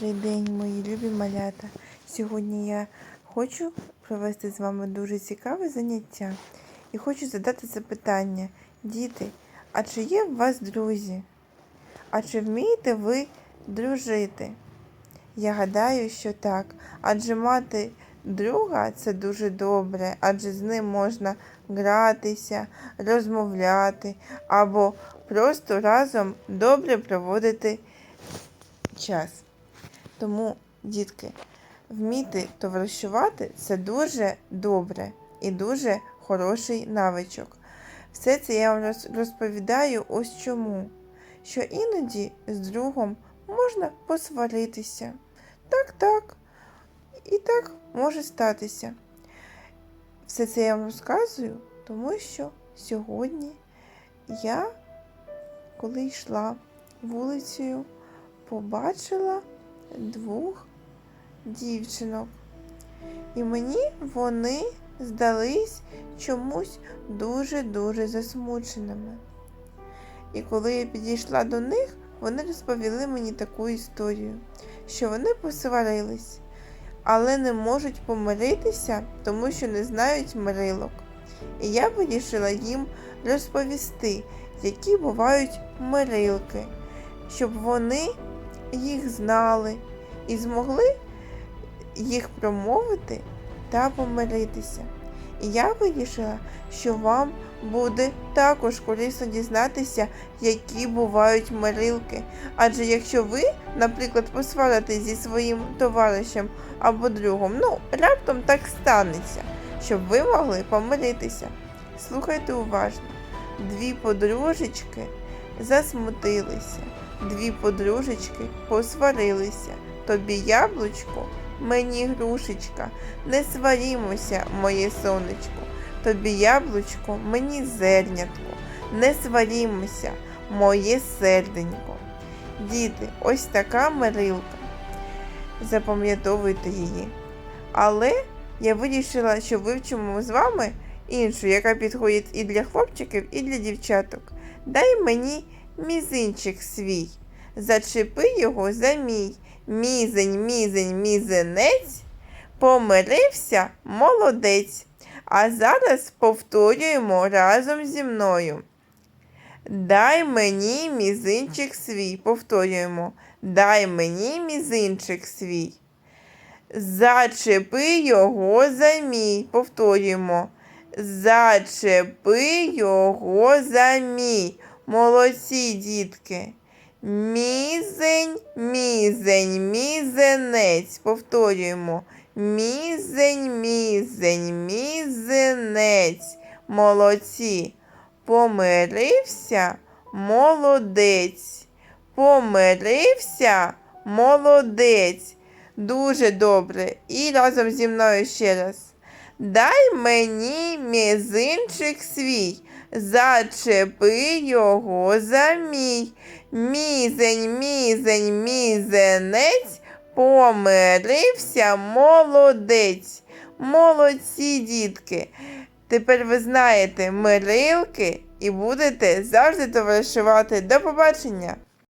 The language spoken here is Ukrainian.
Добрий день, мої любі малята. Сьогодні я хочу провести з вами дуже цікаве заняття і хочу задати запитання. Діти, а чи є у вас друзі? А чи вмієте ви дружити? Я гадаю, що так. Адже мати друга це дуже добре, адже з ним можна гратися, розмовляти або просто разом добре проводити час. Тому, дітки, вміти товаришувати це дуже добре і дуже хороший навичок. Все це я вам розповідаю ось чому. Що іноді з другом можна посваритися. Так, так. І так може статися. Все це я вам розказую, тому що сьогодні я, коли йшла вулицею, побачила двох дівчинок. І мені вони здались чомусь дуже-дуже засмученими. І коли я підійшла до них, вони розповіли мені таку історію, що вони посварились, але не можуть помиритися, тому що не знають мирилок. І я вирішила їм розповісти, які бувають мирилки, щоб вони їх знали і змогли їх промовити та помиритися. І я вирішила, що вам буде також корисно дізнатися, які бувають мирилки. Адже якщо ви, наприклад, посваритесь зі своїм товаришем або другом, ну, раптом так станеться, щоб ви могли помиритися. Слухайте уважно. Дві подружечки засмутилися. Дві подружечки посварилися. Тобі яблучко, мені грушечка. Не сварімося, моє сонечко. Тобі яблучко, мені зернятко. Не сварімося, моє серденько. Діти, ось така мирилка. Запам'ятовуйте її. Але я вирішила, що вивчимо з вами іншу, яка підходить і для хлопчиків, і для дівчаток. Дай мені мізинчик свій, зачепи його за мій. Мізень, мізень, мізинець, помирився молодець. А зараз повторюємо разом зі мною. Дай мені мізинчик свій. Повторюємо. Дай мені мізинчик свій. Зачепи його за мій. Повторюємо. Зачепи його за мій. Молодці, дітки. Мізень, мізень, мізенець. Повторюємо. Мізень, мізень, мізинець. Молодці. Помирився молодець. Помирився молодець. Дуже добре. І разом зі мною ще раз. Дай мені мізинчик свій, зачепи його за мій. Мізень, мізень, мізенець, помирився молодець. Молодці, дітки. Тепер ви знаєте мирилки і будете завжди товаришувати. До побачення!